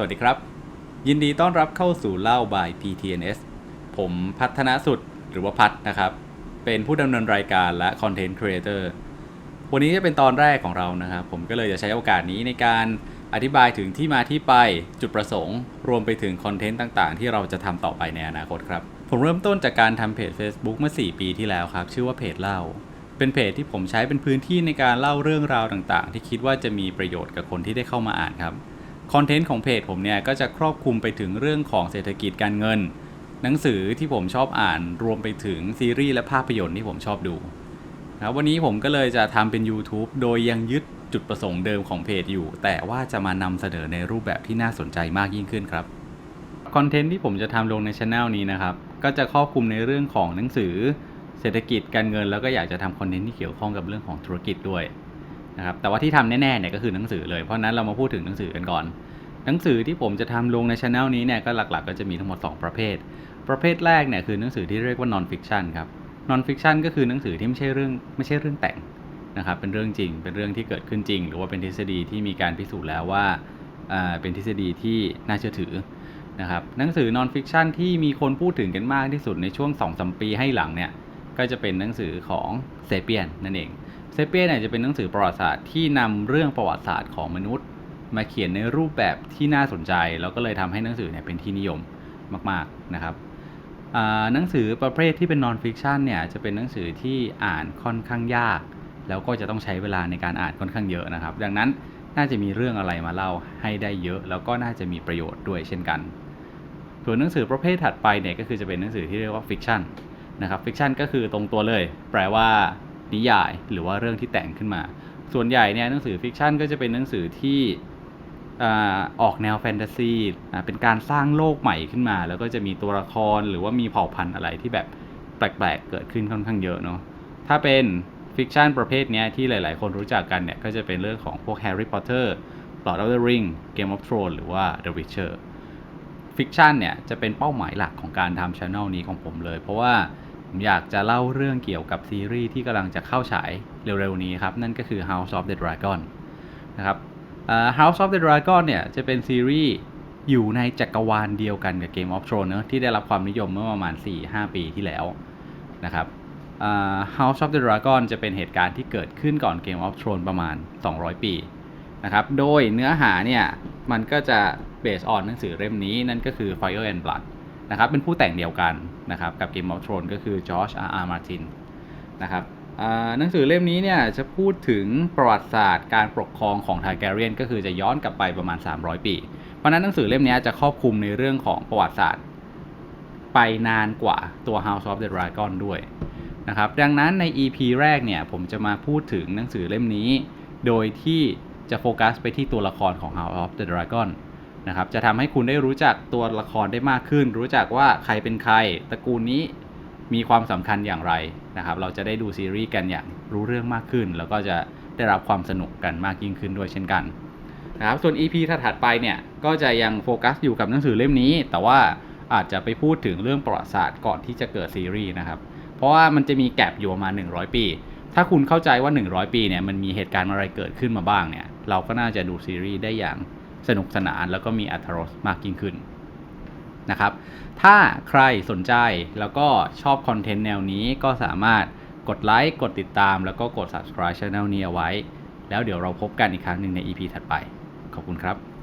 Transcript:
สวัสดีครับ ยินดีต้อนรับเข้าสู่เล่า by PTNS ผมพัฒนาสุดหรือว่าพัฒนะครับ เป็นผู้ดำเนินรายการและคอนเทนต์ครีเอเตอร์วันนี้จะเป็นตอนแรกของเรานะครับ ผมก็เลยจะใช้โอกาสนี้ในการอธิบายถึงที่มาที่ไปจุดประสงค์ รวมไปถึงคอนเทนต์ต่างๆ ที่เราจะทำต่อไปในอนาคตครับ ผมเริ่มต้นจากการทำเพจ Facebook เมื่อ 4 ปีที่แล้วครับ ชื่อว่าเพจเล่า เป็นเพจที่ผมใช้เป็นพื้นที่ในการเล่าเรื่องราวต่างๆ ที่คิดว่าจะมีประโยชน์กับคนที่ได้เข้ามาอ่านครับ คอนเทนต์ของเพจผมเนี่ยก็จะครอบคลุมไปถึงเรื่องของเศรษฐกิจการเงิน หนังสือที่ผมชอบอ่านรวมไปถึงซีรีส์และภาพยนตร์ที่ผมชอบดูนะครับวันนี้ผมก็เลยจะทำเป็น YouTube โดยยังยึดจุดประสงค์เดิมของเพจอยู่ แต่ว่าจะมานำเสนอในรูปแบบที่น่าสนใจมากยิ่งขึ้นครับคอนเทนต์ที่ผมจะทำลงในช anel นี้นะครับ ก็จะครอบคลุมในเรื่องของหนังสือ เศรษฐกิจการเงิน แล้วก็อยากจะทำคอนเทนต์ที่เกี่ยวข้องกับเรื่องของธุรกิจด้วย นะครับแต่ว่าที่ทำแน่ๆเนี่ยก็คือหนังสือเลยเพราะนั้นเรามาพูดถึงหนังสือกันก่อน หนังสือที่ผมจะทำลงในช anel นี้เนี่ยก็หลักๆ ก็จะมีทั้งหมด 2 ประเภท ประเภทแรกเนี่ยคือหนังสือที่เรียกว่า non fiction ครับ non fiction ก็คือหนังสือที่ไม่ใช่เรื่องไม่ใช่เรื่องแต่งนะครับเป็นเรื่องจริง เป็นเรื่องที่เกิดขึ้นจริง หรือว่าเป็นทฤษฎีที่มีการพิสูจน์แล้วว่าอ่าเป็นทฤษฎีที่น่าเชื่อถือนะครับหนังสือนอนฟิ c ชันที่มีคนพูดถึงกันมากที่สุดในช่วง2อสปีให้หลังเนี่ยก็จะเป็นหนังสือของเซเปียนนั่นเอง เซเปียเนี่ยจะเป็นหนังสือประวัติศาสตร์ที่นำเรื่องประวัติศาสตร์ของมนุษย์ มาเขียนในรูปแบบที่น่าสนใจ แล้วก็เลยทำให้หนังสือเนี่ยเป็นที่นิยมมากๆนะครับหนังสือประเภทที่เป็นนอนฟิ c ชันเนี่ยจะเป็นหนังสือที่อ่านค่อนข้างยาก แล้วก็จะต้องใช้เวลาในการอ่านค่อนข้างเยอะนะครับ ดังนั้นน่าจะมีเรื่องอะไรมาเล่าให้ได้เยอะ แล้วก็น่าจะมีประโยชน์ด้วยเช่นกันส่วนหนังสือประเภทถัดไปเนี่ยก็คือจะเป็นหนังสือที่เรียกว่าฟิกชันนะครับฟิกชันก็คือตรงตัวเลย แปลว่า นิยาย หรือว่าเรื่องที่แต่งขึ้นมา ส่วนใหญ่เนี่ยหนังสือฟิกชันก็จะเป็นหนังสือที่ออกแนวแฟนตาซีเป็นการสร้างโลกใหม่ขึ้นมา แล้วก็จะมีตัวละครหรือว่ามีเผ่าพันธุ์อะไรที่แบบแปลกๆ เกิดขึ้นค่อนข้างเยอะเนาะ ถ้าเป็นฟิกชันประเภทนี้ที่หลายๆ คนรู้จักกันเนี่ย ก็จะเป็นเรื่องของพวก Harry Potter Lord of the Ring Game of Thrones หรือว่า The Witcher ฟิกชันเนี่ยจะเป็นเป้าหมายหลักของการทำช anel นี้ของผมเลย เพราะว่า ผมอยากจะเล่าเรื่องเกี่ยวกับซีรีส์ที่กำลังจะเข้าฉายเร็วๆนี้ครับ นั่นก็คือ House of the Dragon นะครับ House of the Dragon เนี่ยจะเป็นซีรีส์อยู่ในจักรวาลเดียวกันกับ Game of Thrones เนะที่ได้รับความนิยมเมื่อประมาณ 4-5 ปีที่แล้วนะครับ House of the Dragon จะเป็นเหตุการณ์ที่เกิดขึ้นก่อน Game of Thrones ประมาณ 200 ปีนะครับ โดยเนื้อหาเนี่ยมันก็จะเบสออนหนังสือเล่มนี้นั่นก็คือ Fire and Blood นะครับเป็นผู้แต่งเดียวกันนะครับกับ Game of Thrones ก็คือ George R. R. Martin นะครับหนังสือเล่มนี้เนี่ยจะพูดถึงประวัติศาสตร์การปกครองของ Targaryen ก็คือจะย้อนกลับไปประมาณ 300 ปี เพราะฉะนั้นหนังสือเล่มนี้จะครอบคลุมในเรื่องของประวัติศาสตร์ ไปนานกว่าตัว House of the Dragon ด้วยนะครับดังนั้นใน EP แรกเนี่ยผมจะมาพูดถึงหนังสือเล่มนี้ โดยที่จะโฟกัสไปที่ตัวละครของ House of the Dragon นะครับจะทำให้คุณได้รู้จักตัวละครได้มากขึ้น รู้จักว่าใครเป็นใครตระกูลนี้มีความสำคัญอย่างไรนะครับ เราจะได้ดูซีรีส์กันอย่างรู้เรื่องมากขึ้น แล้วก็จะได้รับความสนุกกันมากยิ่งขึ้นด้วยเช่นกันนะครับส่วน EP ถัดไปเนี่ยก็จะยังโฟกัสอยู่กับหนังสือเล่มนี้ แต่ว่าอาจจะไปพูดถึงเรื่องประวัติศาสตร์ก่อนที่จะเกิดซีรีส์นะครับ เพราะว่ามันจะมีแกลบอยู่ประมาณ 100 ปี ถ้าคุณเข้าใจว่า 100 ปีเนี่ยมันมีเหตุการณ์อะไรเกิดขึ้นมาบ้างเนี่ยเราก็น่าจะดูซีรีส์ได้อย่าง สนุกสนานแล้วก็มีอรรรสมากยิ่งขึ้นนะครับ ถ้าใครสนใจแล้วก็ชอบคอนเทนต์แนวนี้ก็สามารถกดไลค์กดติดตามแล้วก็กด subscribe channel นี้เอาไว้ แล้วเดี๋ยวเราพบกันอีกครั้งหนึ่งใน EP ถัดไป ขอบคุณครับ